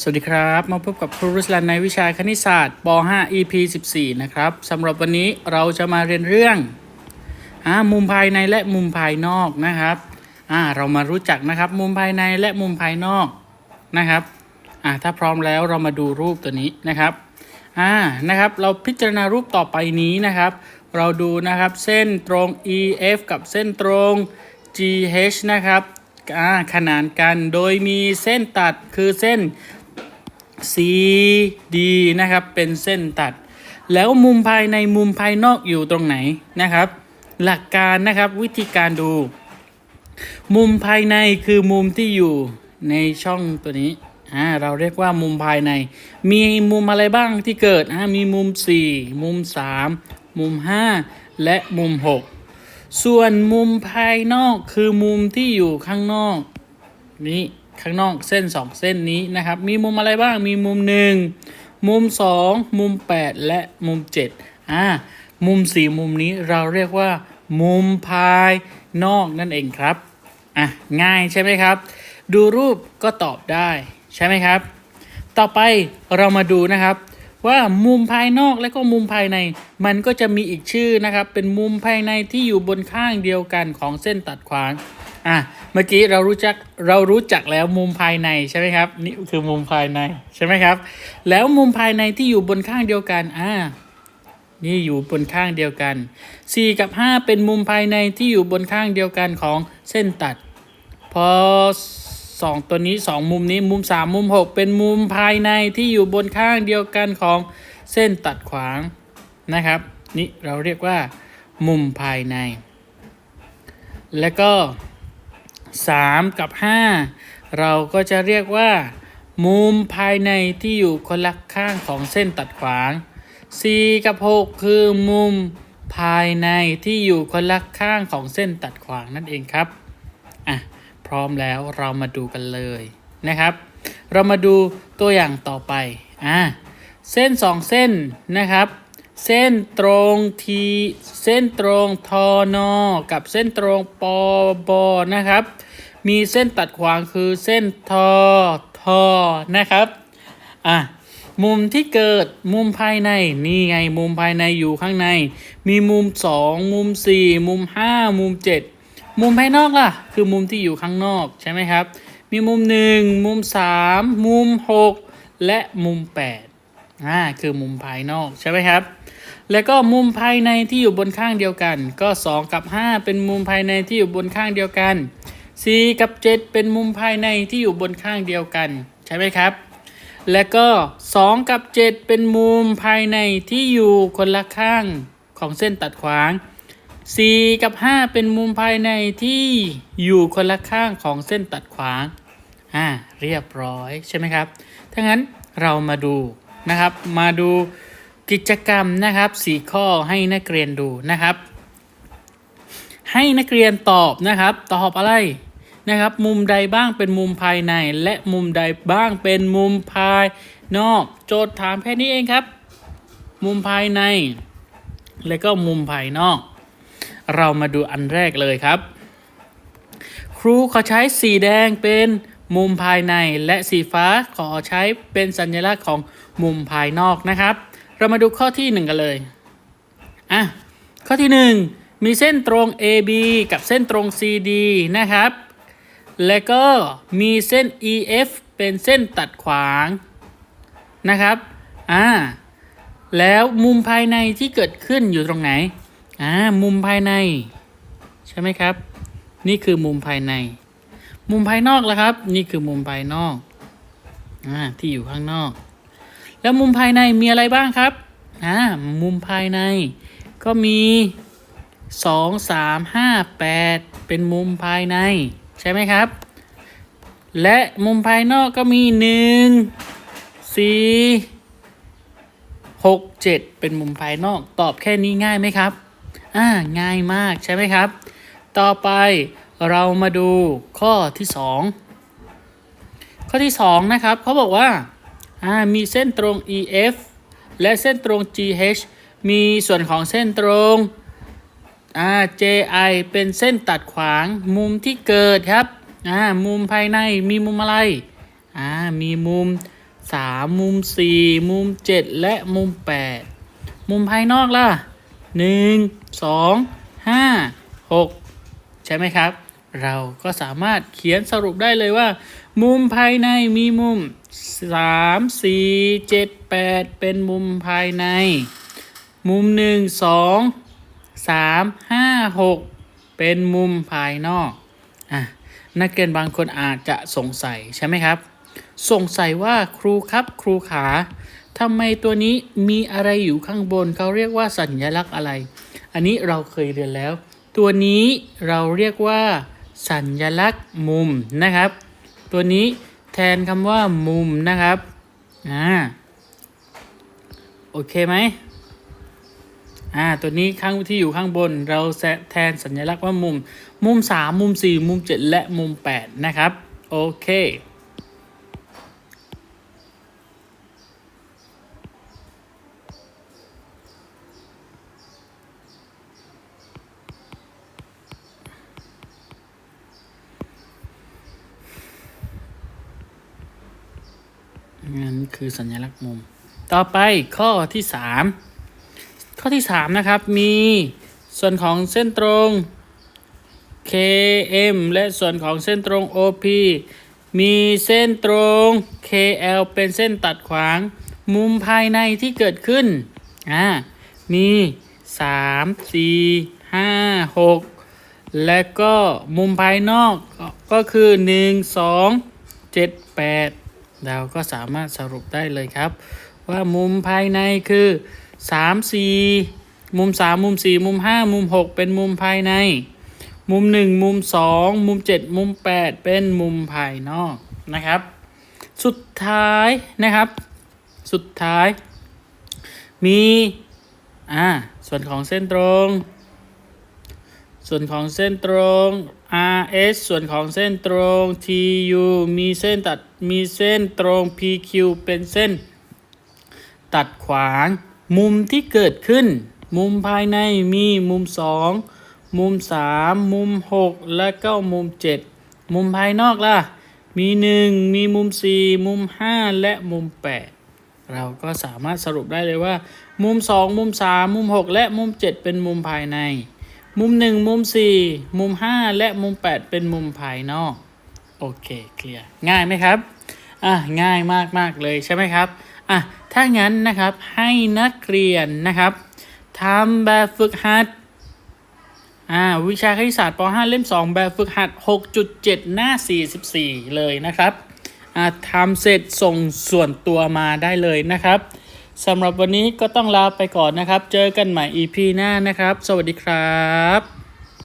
สวัสดีครับ มาพบกับครูรุสลันในวิชาคณิตศาสตร์ป .5 EP 14 นะครับสำหรับวันนี้เราจะมาเรียนเรื่องอ่ามุมภายในและมุมภายนอกนะครับอ่าเรามารู้จักนะครับมุมภายในและมุมภายนอกนะครับอ่าถ้าพร้อมแล้วเรามาดูรูปตัวนี้นะครับอ่านะครับ เราพิจารณารูปต่อไปนี้นะครับ เราดูนะครับเส้นตรง EF กับเส้นตรง GH นะครับอ่าขนานกันโดยมีเส้นตัดคือเส้น CD นะครับเป็นเส้นตัด แล้วมุมภายในมุมภายนอกอยู่ตรงไหนนะครับ หลักการนะครับวิธีการดู มุมภายในคือมุมที่อยู่ในช่องตัวนี้อ่าเราเรียกว่ามุมภายใน มีมุมอะไรบ้างที่เกิดอ่ามีมุม 4 มุม 3 มุม 5 และมุม 6 ส่วนมุมภายนอกคือมุมที่อยู่ข้างนอกนี้ ข้างนอกเส้น 2 เส้นนี้นะครับ มีมุมอะไรบ้างมีมุม 1 มุม 2 มุม 8 และมุม7อ่ามุม 4 มุมนี้เราเรียกว่า มุมภายนอกนั่นเองครับอะง่ายใช่ไหมครับ ดูรูปก็ตอบได้ใช่ไหมครับ ต่อไปเรามาดูนะครับว่ามุมภายนอกและก็มุมภายใน มันก็จะมีอีกชื่อนะครับ เป็นมุมภายในที่อยู่บนข้างเดียวกันของเส้นตัดขวาง อะเมื่อกี้เรารู้จักเรารู้จักแล้วมุมภายในใช่ไหมครับนี่คือมุมภายในใช่ไหมครับ แล้วมุมภายในที่อยู่บนข้างเดียวกันอ่านี่อยู่บนข้างเดียวกัน 4 กับ 5 เป็นมุมภายในที่อยู่บนข้างเดียวกันของเส้นตัด พอสองตัวนี้สองมุมนี้มุมสามมุมหกเป็นมุมภายในที่อยู่บนข้างเดียวกันของเส้นตัดขวางนะครับ นี่เราเรียกว่า มุมภายใน แล้วก็ 3 กับ 5 เราก็จะเรียกว่า มุมภายในที่อยู่คนละข้างของเส้นตัดขวาง 4 กับ 6 คือมุมภายในที่อยู่คนละข้างของเส้นตัดขวางนั่นเองครับอะพร้อมแล้วเรามาดูกันเลยนะครับ เรามาดูตัวอย่างต่อไปอะเส้น 2 เส้นนะครับ เส้นตรงทีเส้นตรงทอนอกับเส้นตรงปอบนะครับ มีเส้นตัดขวางคือเส้นทอทอนะครับอะมุมที่เกิดมุมภายในนี่ไงมุมภายในอยู่ข้างใน มีมุม 2 มุม 4 มุม 5 มุม 7 มุมภายนอกล่ะ คือมุมที่อยู่ข้างนอกใช่ไหมครับ มีมุม 1 มุม 3 มุม 6 และมุม8อ่าคือมุมภายนอกใช่ไหมครับ แล้วก็มุมภายในที่อยู่บนข้างเดียวกัน ก็ 2 กับ 5 เป็นมุมภายในที่อยู่บนข้างเดียวกัน 4 กับ 7 เป็นมุมภายในที่อยู่บนข้างเดียวกัน ใช่ไหมครับ และก็ 2 กับ 7 เป็นมุมภายในที่อยู่คนละข้างของเส้นตัดขวาง 4 กับ 5 เป็นมุมภายในที่อยู่คนละข้างของเส้นตัดขวางอ่าเรียบร้อยใช่ไหมครับถ้างั้นเรามาดูนะครับ มาดูกิจกรรมนะครับสี่ข้อให้นักเรียนดูนะครับ ให้นักเรียนตอบนะครับ ตอบอะไร นะครับ มุมใดบ้างเป็นมุมภายใน และมุมใดบ้างเป็นมุมภายนอก โจทย์ถามแค่นี้เองครับ มุมภายใน และก็มุมภายนอก เรามาดูอันแรกเลยครับ ครูขอใช้สีแดงเป็นมุมภายในและสีฟ้าขอใช้เป็นสัญลักษณ์ของมุมภายนอกนะครับ เรามาดูข้อที่หนึ่งกันเลยอะข้อที่หนึ่งมีเส้นตรง AB กับเส้นตรง CD นะครับ และก็มีเส้น EF เป็นเส้นตัดขวางนะครับอ่าแล้วมุมภายในที่เกิดขึ้นอยู่ตรงไหนอ่ามุมภายใน ใช่ไหมครับ นี่คือมุมภายใน มุมภายนอกแล้วครับ นี่คือมุมภายนอกอ่าที่อยู่ข้างนอก แล้วมุมภายในมีอะไรบ้างครับอ่ามุมภายใน ก็มีสองสามห้าแปดเป็นมุมภายใน ใช่ไหมครับ และมุมภายนอกก็มีหนึ่งสี่หกเจ็ดเป็นมุมภายนอกตอบแค่นี้ง่ายไหมครับอ่าง่ายมากใช่ไหมครับ ต่อไปเรามาดูข้อที่สองข้อที่สองนะครับเขาบอกว่าอ่ามีเส้นตรง EF และเส้นตรง GH มีส่วนของเส้นตรง อ่า JI เป็นเส้นตัดขวางมุมที่เกิดครับอ่ามุมภายในมีมุมอะไรอ่ามีมุมสามมุมสี่มุมเจ็ดและมุมแปดมุมภายนอกล่ะหนึ่งสองห้าหกใช่ไหมครับ เราก็สามารถเขียนสรุปได้เลยว่า มุมภายในมีมุมสามสี่เจ็ดแปดเป็นมุมภายใน มุมหนึ่ง สามห้าหกเป็นมุมภายนอกอะนักเรียนบางคนอาจจะสงสัยใช่ไหมครับ สงสัยว่าครูครับครูขาทำไมตัวนี้มีอะไรอยู่ข้างบนเขาเรียกว่าสัญลักษณ์อะไร อันนี้เราเคยเรียนแล้ว ตัวนี้เราเรียกว่า สัญลักษณ์มุมนะครับ ตัวนี้แทนคำว่ามุมนะครับอ่าโอเคไหม อ่าตัวนี้ข้างที่อยู่ข้างบนเราแทนสัญลักษณ์ว่ามุม มุม 3 มุม 4 มุม 7 และมุม 8 นะครับ โอเคนั่นคือสัญลักษณ์มุม ต่อไปข้อที่ 3 ข้อที่ 3 นะครับ มีส่วนของเส้นตรง KM และส่วนของเส้นตรง OP มีเส้นตรง KL เป็นเส้นตัดขวาง มุมภายในที่เกิดขึ้น อ่า มี 3 4 5 6 และก็มุมภายนอกก็คือ 1 2 7 8 เราก็สามารถสรุปได้เลยครับ ว่ามุมภายในคือ 3 4มุม3มุม4มุม5มุม6เป็นมุมภายใน มุม1มุม2มุม7มุม8เป็นมุมภายนอกนะครับ สุดท้ายนะครับ สุดท้าย มีอ่าส่วนของเส้นตรง ส่วนของเส้นตรง RS ส่วนของเส้นตรง TU มีเส้นตัดมีเส้นตรง PQ เป็นเส้นตัดขวาง มุมที่เกิดขึ้น มุมภายในมีมุม 2 มุม 3 มุม 6 และก็มุม 7 มุมภายนอกล่ะ มี 1 มีมุม 4 มุม 5 และมุม 8 เราก็สามารถสรุปได้เลยว่า มุม 2 มุม 3 มุม 6 และมุม 7 เป็นมุมภายใน มุม 1 มุม 4 มุม 5 และมุม 8 เป็นมุมภายนอก โอเค เคลียร์ ง่ายไหมครับ อะ ง่ายมาก ๆ เลยใช่ไหมครับ อะถ้างั้นนะครับให้นักเรียนนะครับทำแบบฝึกหัดอ่าวิชาคณิตศาสตร์ป .5 เล่ม 2 แบบฝึกหัด 6.7 หน้า 44 เลยนะครับอ่าทำเสร็จส่งส่วนตัวมาได้เลยนะครับสำหรับวันนี้ก็ต้องลาไปก่อนนะครับ เจอกันใหม่ EP หน้านะครับ สวัสดีครับ